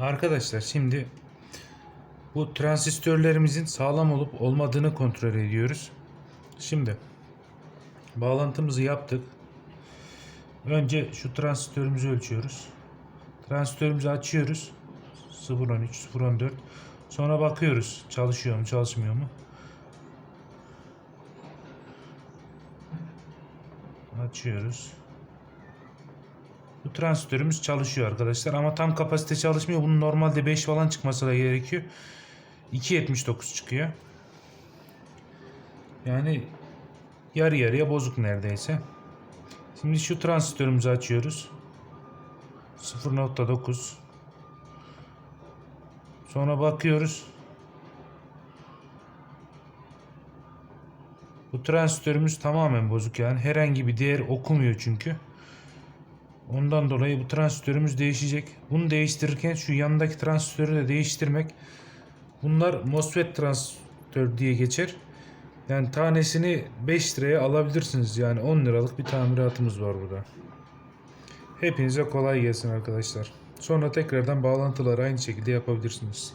Arkadaşlar şimdi bu transistörlerimizin sağlam olup olmadığını kontrol ediyoruz. Şimdi bağlantımızı yaptık. Önce şu transistörümüzü ölçüyoruz. Transistörümüzü açıyoruz. 013, 014. Sonra bakıyoruz çalışıyor mu, çalışmıyor mu? Açıyoruz. Transistörümüz çalışıyor arkadaşlar ama tam kapasite çalışmıyor. Bunun normalde 5 falan çıkması da gerekiyor. 2.79 çıkıyor. Yani yarı yarıya bozuk neredeyse. Şimdi şu transistörümüzü açıyoruz. 0.9 Sonra bakıyoruz. Bu transistörümüz tamamen bozuk yani herhangi bir değer okumuyor çünkü. Ondan dolayı bu transistörümüz değişecek. Bunu değiştirirken şu yanındaki transistörü de değiştirmek. Bunlar MOSFET transistör diye geçer. Yani tanesini 5 liraya alabilirsiniz. Yani 10 liralık bir tamiratımız var burada. Hepinize kolay gelsin arkadaşlar. Sonra tekrardan bağlantıları aynı şekilde yapabilirsiniz.